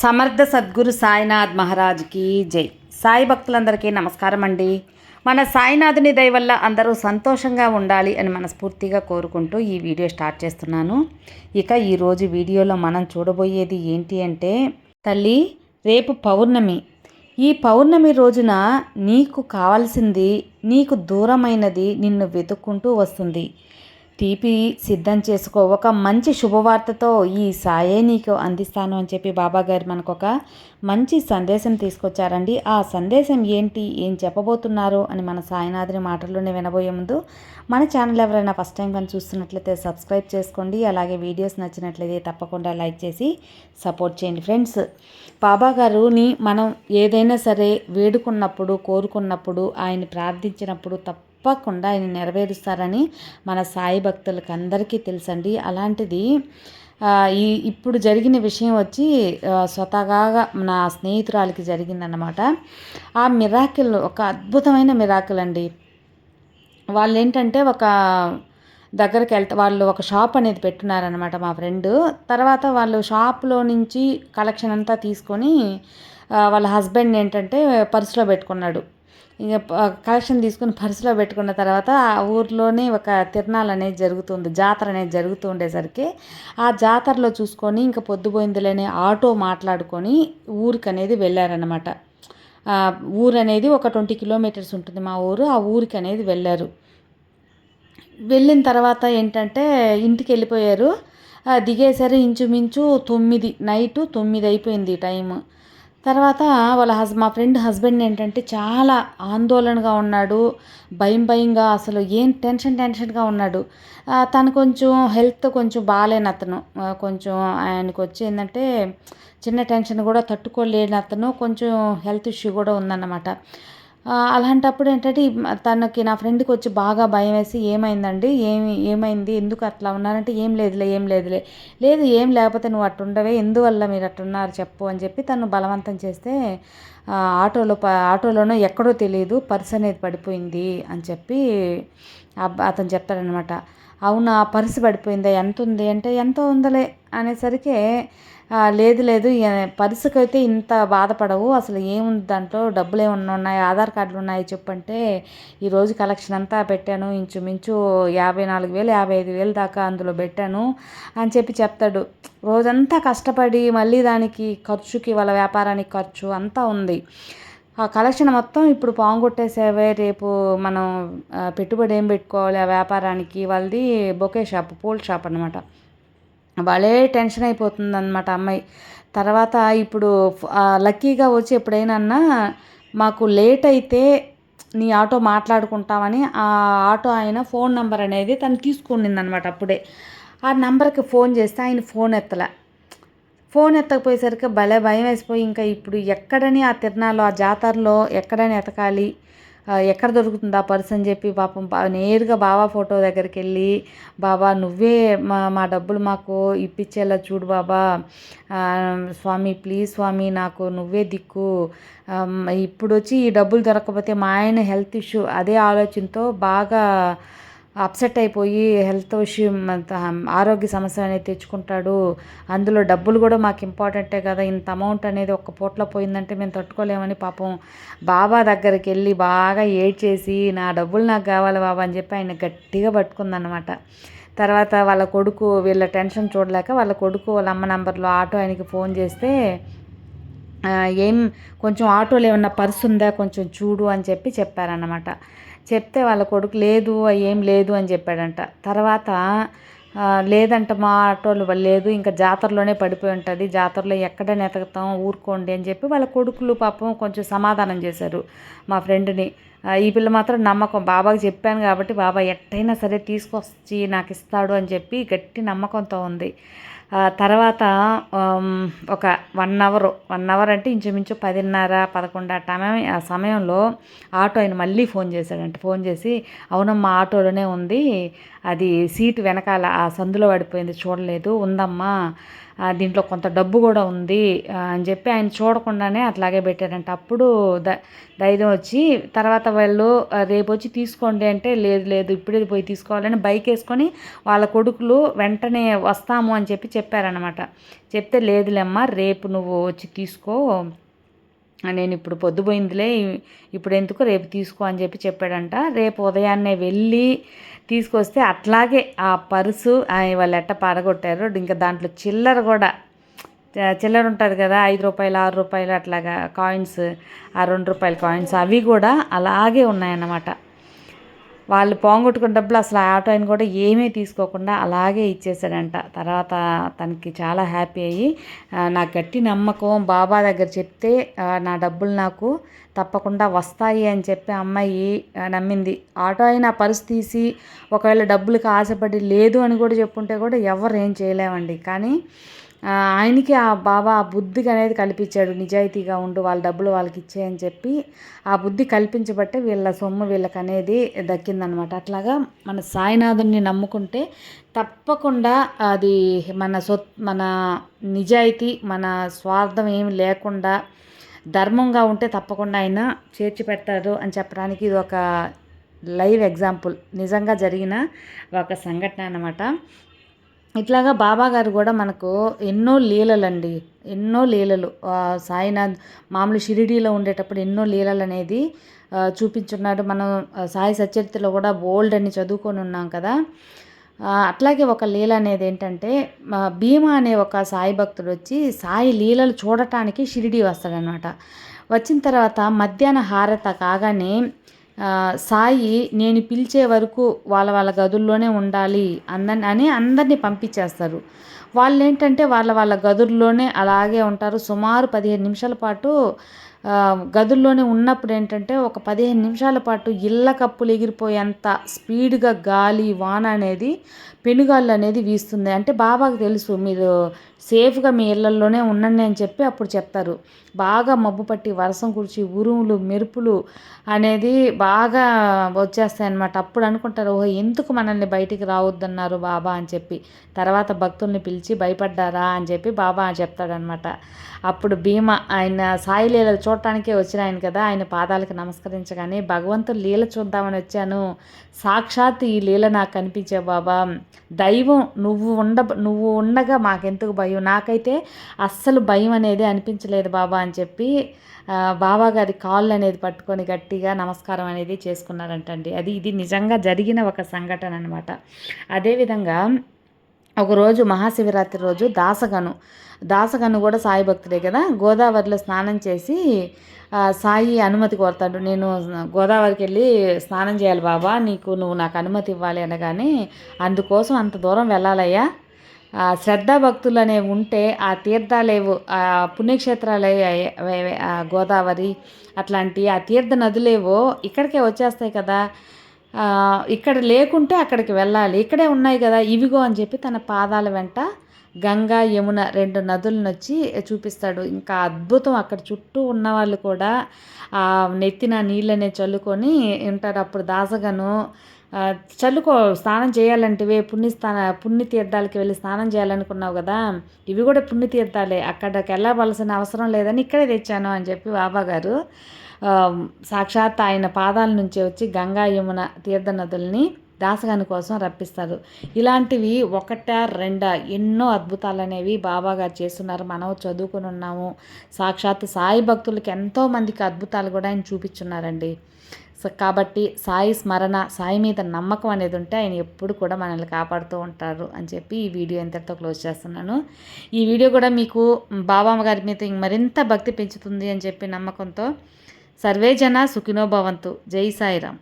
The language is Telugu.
సమర్థ సద్గురు సాయినాథ్ మహారాజ్కి జై. సాయి భక్తులందరికీ నమస్కారం అండి. మన సాయినాథుని దయ వల్ల అందరూ సంతోషంగా ఉండాలి అని మనస్ఫూర్తిగా కోరుకుంటూ ఈ వీడియో స్టార్ట్ చేస్తున్నాను. ఇక ఈరోజు వీడియోలో మనం చూడబోయేది ఏంటి అంటే తల్లి రేపు పౌర్ణమి. ఈ పౌర్ణమి రోజున నీకు కావాల్సింది నీకు దూరమైనది నిన్ను వెతుక్కుంటూ వస్తుంది. తీపి సిద్ధం చేసుకో. ఒక మంచి శుభవార్తతో ఈ సాయే నీకు అందిస్తాను అని చెప్పి బాబా గారు మనకు ఒక మంచి సందేశం తీసుకొచ్చారండి. ఆ సందేశం ఏంటి? ఏం చెప్పబోతున్నారు? అని మన సాయినాథుని మాటల్లోనే వినబోయే ముందు మన ఛానల్ ఎవరైనా ఫస్ట్ టైం కానీ చూస్తున్నట్లయితే సబ్స్క్రైబ్ చేసుకోండి. అలాగే వీడియోస్ నచ్చినట్లయితే తప్పకుండా లైక్ చేసి సపోర్ట్ చేయండి ఫ్రెండ్స్. బాబా గారుని మనం ఏదైనా సరే వేడుకున్నప్పుడు కోరుకున్నప్పుడు ఆయన ప్రార్థించినప్పుడు తప్ప తప్పకుండా ఆయన నెరవేరుస్తారని మన సాయి భక్తులకు అందరికీ తెలుసండి. అలాంటిది ఈ ఇప్పుడు జరిగిన విషయం వచ్చి స్వతగా నా స్నేహితురాలకి జరిగిందన్నమాట. ఆ మిరాకిల్ ఒక అద్భుతమైన మిరాకిల్ అండి. వాళ్ళు ఏంటంటే ఒక దగ్గరికి వెళ్తే వాళ్ళు ఒక షాప్ అనేది పెట్టున్నారనమాట మా ఫ్రెండ్. తర్వాత వాళ్ళు షాప్లో నుంచి కలెక్షన్ అంతా తీసుకొని వాళ్ళ హస్బెండ్ ఏంటంటే పర్సులో పెట్టుకున్నాడు. ఇక కలెక్షన్ తీసుకుని పర్సులో పెట్టుకున్న తర్వాత ఆ ఊర్లోనే ఒక తిరణాలు అనేది జరుగుతుంది జాతర అనేది జరుగుతూ ఉండేసరికి ఆ జాతరలో చూసుకొని ఇంకా పొద్దుపోయిందిలేని ఆటో మాట్లాడుకొని ఊరికి అనేది వెళ్ళారనమాట ఊరు అనేది ఒక ట్వంటీ కిలోమీటర్స్ ఉంటుంది మా ఊరు ఆ ఊరికి అనేది వెళ్ళారు. వెళ్ళిన తర్వాత ఏంటంటే ఇంటికి వెళ్ళిపోయారు. దిగేసరి ఇంచుమించు తొమ్మిది నైటు తొమ్మిది అయిపోయింది టైము. తర్వాత వాళ్ళ హస్ మా ఫ్రెండ్ హస్బెండ్ ఏంటంటే చాలా ఆందోళనగా ఉన్నాడు భయం భయంగా అసలు ఏం టెన్షన్ టెన్షన్గా ఉన్నాడు. తను కొంచెం హెల్త్ కొంచెం బాగాలేని అతను. కొంచెం ఆయనకు వచ్చి ఏంటంటే చిన్న టెన్షన్ కూడా తట్టుకోలేని అతను. కొంచెం హెల్త్ ఇష్యూ కూడా ఉందన్నమాట. అలాంటప్పుడు ఏంటంటే తనకి నా ఫ్రెండ్కి వచ్చి బాగా భయం వేసి ఏమైందండి? ఏమి ఏమైంది? ఎందుకు అట్లా ఉన్నారంటే ఏం లేదులే ఏం లేదులే. లేదు ఏం లేకపోతే నువ్వు అట్టుండవే ఎందువల్ల మీరు అట్టున్నారు చెప్పు అని చెప్పి తను బలవంతం చేస్తే ఆటోలో ఆటోలోనో ఎక్కడో తెలియదు పర్స్ అనేది పడిపోయింది అని చెప్పి అతను చెప్తాడనమాట అవునా పర్సు పడిపోయిందా? ఎంత ఉంది? అంటే ఎంత ఉందలే అనేసరికి లేదు లేదు పర్సుకి అయితే ఇంత బాధపడవు. అసలు ఏముంది దాంట్లో? డబ్బులు ఏమన్నా ఉన్నాయి ఆధార్ కార్డులు ఉన్నాయి చెప్పంటే ఈరోజు కలెక్షన్ అంతా పెట్టాను ఇంచుమించు యాభై నాలుగు వేలు యాభై ఐదు వేలు దాకా అందులో పెట్టాను అని చెప్పి చెప్తాడు. రోజంతా కష్టపడి మళ్ళీ దానికి ఖర్చుకి వాళ్ళ వ్యాపారానికి ఖర్చు అంతా ఉంది. ఆ కలెక్షన్ మొత్తం ఇప్పుడు పాంగొట్టేసేవే రేపు మనం పెట్టుబడి ఏం పెట్టుకోవాలి ఆ వ్యాపారానికి? వాళ్ళది బొకే షాప్ పూల్ షాప్ అనమాట భలే టెన్షన్ అయిపోతుంది అనమాట అమ్మాయి. తర్వాత ఇప్పుడు లక్కీగా వచ్చి ఎప్పుడైనా మాకు లేట్ అయితే నీ ఆటో మాట్లాడుకుంటామని ఆ ఆటో ఆయన ఫోన్ నెంబర్ అనేది తను తీసుకునింది అనమాట అప్పుడే. ఆ నెంబర్కి ఫోన్ చేస్తే ఆయన ఫోన్ ఎత్తలే. ఫోన్ ఎత్తకపోయేసరికి భలే భయం వేసిపోయి ఇంకా ఇప్పుడు ఎక్కడని ఆ తిరణాలు ఆ జాతరలో ఎక్కడని ఎతకాలి? ఎక్కడ దొరుకుతుంది ఆ పర్స్ అని చెప్పి పాపం నేరుగా బాబా ఫోటో దగ్గరికి వెళ్ళి బాబా నువ్వే మా మా డబ్బులు మాకు ఇప్పించేలా చూడు బాబా. స్వామి ప్లీజ్ స్వామి నాకు నువ్వే దిక్కు. ఇప్పుడు వచ్చి ఈ డబ్బులు దొరకకపోతే మా ఆయన హెల్త్ ఇష్యూ. అదే ఆలోచనతో బాగా అప్సెట్ అయిపోయి హెల్త్ విషయం ఆరోగ్య సమస్య అనేది తెచ్చుకుంటాడు. అందులో డబ్బులు కూడా మాకు ఇంపార్టెంటే కదా. ఇంత అమౌంట్ అనేది ఒక్క పూటలో పోయిందంటే మేము తట్టుకోలేమని పాపం బాబా దగ్గరికి వెళ్ళి బాగా ఏడ్చేసి నా డబ్బులు నాకు కావాలి బాబా అని చెప్పి ఆయన గట్టిగా పట్టుకుందనమాట తర్వాత వాళ్ళ కొడుకు వీళ్ళ టెన్షన్ చూడలేక వాళ్ళ కొడుకు వాళ్ళ అమ్మ నంబర్లో ఆటో ఆయనకి ఫోన్ చేస్తే ఏం కొంచెం ఆటోలో ఏమన్నా పర్స్ ఉందా? కొంచెం చూడు అని చెప్పి చెప్పారన్నమాట. చెప్తే వాళ్ళ కొడుకు లేదు ఏం లేదు అని చెప్పాడంట. తర్వాత లేదంట మా ఆటోలు లేదు ఇంకా జాతరలోనే పడిపోయి ఉంటుంది జాతరలో ఎక్కడ నెతకతాం ఊరుకోండి అని చెప్పి వాళ్ళ కొడుకులు పాపం కొంచెం సమాధానం చేశారు మా ఫ్రెండ్ని. ఈ పిల్ల మాత్రం నమ్మకం. బాబాకి చెప్పాను కాబట్టి బాబా ఎట్టయినా సరే తీసుకొచ్చి నాకు ఇస్తాడు అని చెప్పి గట్టి నమ్మకంతో ఉంది. తర్వాత ఒక వన్ అవర్. వన్ అవర్ అంటే ఇంచుమించు పదిన్నర పదకొండు ఆ టైం ఆ సమయంలో ఆటో ఆయన మళ్ళీ ఫోన్ చేశాడంట. ఫోన్ చేసి అవునమ్మా ఆటోలోనే ఉంది. అది సీటు వెనకాల ఆ సందులో పడిపోయింది చూడలేదు. ఉందమ్మా దీంట్లో కొంత డబ్బు కూడా ఉంది అని చెప్పి ఆయన చూడకుండానే అట్లాగే పెట్టారంట అప్పుడు ద ధైర్యం వచ్చి తర్వాత వాళ్ళు రేపు వచ్చి తీసుకోండి అంటే లేదు లేదు ఇప్పుడే పోయి తీసుకోవాలని బైక్ వేసుకొని వాళ్ళ కొడుకులు వెంటనే వస్తాము అని చెప్పి చెప్పారనమాట చెప్తే లేదులేమ్మా రేపు నువ్వు వచ్చి తీసుకో నేను ఇప్పుడు పొద్దుపోయిందిలే ఇప్పుడు ఎందుకు రేపు తీసుకో అని చెప్పి చెప్పాడంట. రేపు ఉదయాన్నే వెళ్ళి తీసుకొస్తే అట్లాగే ఆ పర్సు ఆ వాళ్ళు ఎట్ట పారగొట్టారు. ఇంకా దాంట్లో చిల్లర కూడా చిల్లర ఉంటుంది కదా ఐదు రూపాయలు ఆరు రూపాయలు అట్లాగా కాయిన్స్ ఆ రెండు రూపాయల కాయిన్స్ అవి కూడా అలాగే ఉన్నాయన్నమాట. వాళ్ళు పోగొట్టుకున్న డబ్బులు అసలు ఆ ఆటో ఆయన కూడా ఏమీ తీసుకోకుండా అలాగే ఇచ్చేసాడంట తర్వాత తనకి చాలా హ్యాపీ అయ్యి నా నాకు గట్టి నమ్మకం బాబా దగ్గర చెప్తే నా డబ్బులు నాకు తప్పకుండా వస్తాయి అని చెప్పి అమ్మాయి నమ్మింది. ఆటో అయినా పర్సు తీసి ఒకవేళ డబ్బులకు ఆశపడి లేదు అని కూడా చెప్పుంటే కూడా ఎవరు ఏం చేయలేమండి. కానీ ఆయనకి ఆ బాబా ఆ బుద్ధికి అనేది కల్పించాడు. నిజాయితీగా ఉండు వాళ్ళ డబ్బులు వాళ్ళకి ఇచ్చేయని చెప్పి ఆ బుద్ధి కల్పించబట్టే వీళ్ళ సొమ్ము వీళ్ళకి అనేది దక్కిందనమాట. అట్లాగా మన సాయినాథుని నమ్ముకుంటే తప్పకుండా అది మన సొ మన నిజాయితీ మన స్వార్థం ఏమి లేకుండా ధర్మంగా ఉంటే తప్పకుండా ఆయన చేర్చి పెడతాడు అని చెప్పడానికి ఇది ఒక లైవ్ ఎగ్జాంపుల్. నిజంగా జరిగిన ఒక సంఘటన అనమాట ఇట్లాగా బాబా గారు కూడా మనకు ఎన్నో లీలలండి. ఎన్నో లీలలు. సాయినాథ్ మామూలు షిరిడీలో ఉండేటప్పుడు ఎన్నో లీలలు అనేది చూపించున్నాడు. మనం సాయి సచరిత్రలో కూడా బోల్డ్ అని చదువుకొని ఉన్నాం కదా. అట్లాగే ఒక లీల అనేది ఏంటంటే భీమా అనే ఒక సాయి భక్తుడు వచ్చి సాయి లీలలు చూడటానికి షిరిడి వస్తాడనమాట. వచ్చిన తర్వాత మధ్యాహ్న హారత కాగానే సాయి నేను పిలిచే వరకు వాళ్ళ వాళ్ళ గదుల్లోనే ఉండాలి అందరిని అని అందరినీ పంపించేస్తారు. వాళ్ళు ఏంటంటే వాళ్ళ వాళ్ళ గదుల్లోనే అలాగే ఉంటారు. సుమారు పదిహేను నిమిషాల పాటు గదుల్లోనే ఉన్నప్పుడు ఏంటంటే ఒక పదిహేను నిమిషాల పాటు ఇళ్ళ కప్పులు ఎగిరిపోయేంత స్పీడ్గా గాలి వాన అనేది పెనుగాళ్ళు అనేది వీస్తుంది. అంటే బాబాకు తెలుసు మీరు సేఫ్గా మీ ఇళ్ళల్లోనే ఉండండి అని చెప్పి అప్పుడు చెప్తారు. బాగా మబ్బు పట్టి వర్షం కురిచి ఉరుములు మెరుపులు అనేది బాగా వచ్చేస్తాయి అన్నమాట అప్పుడు అనుకుంటారు ఓహో ఎందుకు మనల్ని బయటికి రావద్దన్నారు బాబా? అని చెప్పి. తర్వాత భక్తుల్ని పిలిచి భయపడ్డారా? అని చెప్పి బాబా చెప్తాడనమాట అప్పుడు భీమ ఆయన సాయి లీలలు చూడటానికే వచ్చిన ఆయన కదా ఆయన పాదాలకు నమస్కరించగానే భగవంతుడు లీల చూద్దామని వచ్చాను. సాక్షాత్ ఈ లీల నాకు కనిపించే బాబా. దైవం నువ్వు ఉండ నువ్వు ఉండగా మాకెందుకు భయం? నాకైతే అస్సలు భయం అనేది అనిపించలేదు బాబా అని చెప్పి బాబా గారి కాళ్ళు అనేది పట్టుకొని గట్టిగా నమస్కారం అనేది చేసుకున్నారంటండి. అది ఇది నిజంగా జరిగిన ఒక సంఘటన అనమాట అదేవిధంగా ఒకరోజు మహాశివరాత్రి రోజు దాసగను దాసగను కూడా సాయి భక్తుడే కదా గోదావరిలో స్నానం చేసి సాయి అనుమతి కోరుతాడు. నేను గోదావరికి వెళ్ళి స్నానం చేయాలి బాబా నీకు నువ్వు నాకు అనుమతి ఇవ్వాలి అనగానే అందుకోసం అంత దూరం వెళ్ళాలయ్యా ఆ, భక్తులు అనేవి ఉంటే ఆ తీర్థాలేవు ఆ పుణ్యక్షేత్రాలు గోదావరి అట్లాంటి ఆ తీర్థ నదులేవో ఇక్కడికే వచ్చేస్తాయి కదా. ఇక్కడ లేకుంటే అక్కడికి వెళ్ళాలి. ఇక్కడే ఉన్నాయి కదా ఇవిగో అని చెప్పి తన పాదాల వెంట గంగా యమున రెండు నదులను వచ్చి చూపిస్తాడు. ఇంకా అద్భుతం అక్కడ చుట్టూ ఉన్న వాళ్ళు కూడా ఆ నెత్తిన నీళ్ళనే చల్లుకొని ఉంటారు. అప్పుడు దాసగను చల్లుకో స్నానం చేయాలంటివే పుణ్యస్థాన పుణ్యతీర్థాలకి వెళ్ళి స్నానం చేయాలనుకున్నావు కదా ఇవి కూడా పుణ్యతీర్థాలే అక్కడికి వెళ్ళవలసిన అవసరం లేదని ఇక్కడే తెచ్చాను అని చెప్పి బాబా గారు సాక్షాత్ ఆయన పాదాల నుంచి వచ్చి గంగా యమున తీర్థ నదుల్ని దాసగాని కోసం రప్పిస్తారు. ఇలాంటివి ఒకట రెండా ఎన్నో అద్భుతాలు అనేవి బాబాగారు చేస్తున్నారు. మనం చదువుకుని ఉన్నాము. సాక్షాత్ సాయి భక్తులకి ఎంతో మందికి అద్భుతాలు కూడా ఆయన చూపించున్నారండి కాబట్టి సాయి స్మరణ సాయి మీద నమ్మకం అనేది ఉంటే ఆయన ఎప్పుడు కూడా మనల్ని కాపాడుతూ ఉంటారు అని చెప్పి ఈ వీడియో ఇంతటితో క్లోజ్ చేస్తున్నాను. ఈ వీడియో కూడా మీకు బాబామ్మ గారి మీద ఇంక మరింత భక్తి పెంచుతుంది అని చెప్పి నమ్మకంతో. సర్వేజన సుఖినోభవంతు జై సాయిరామ్.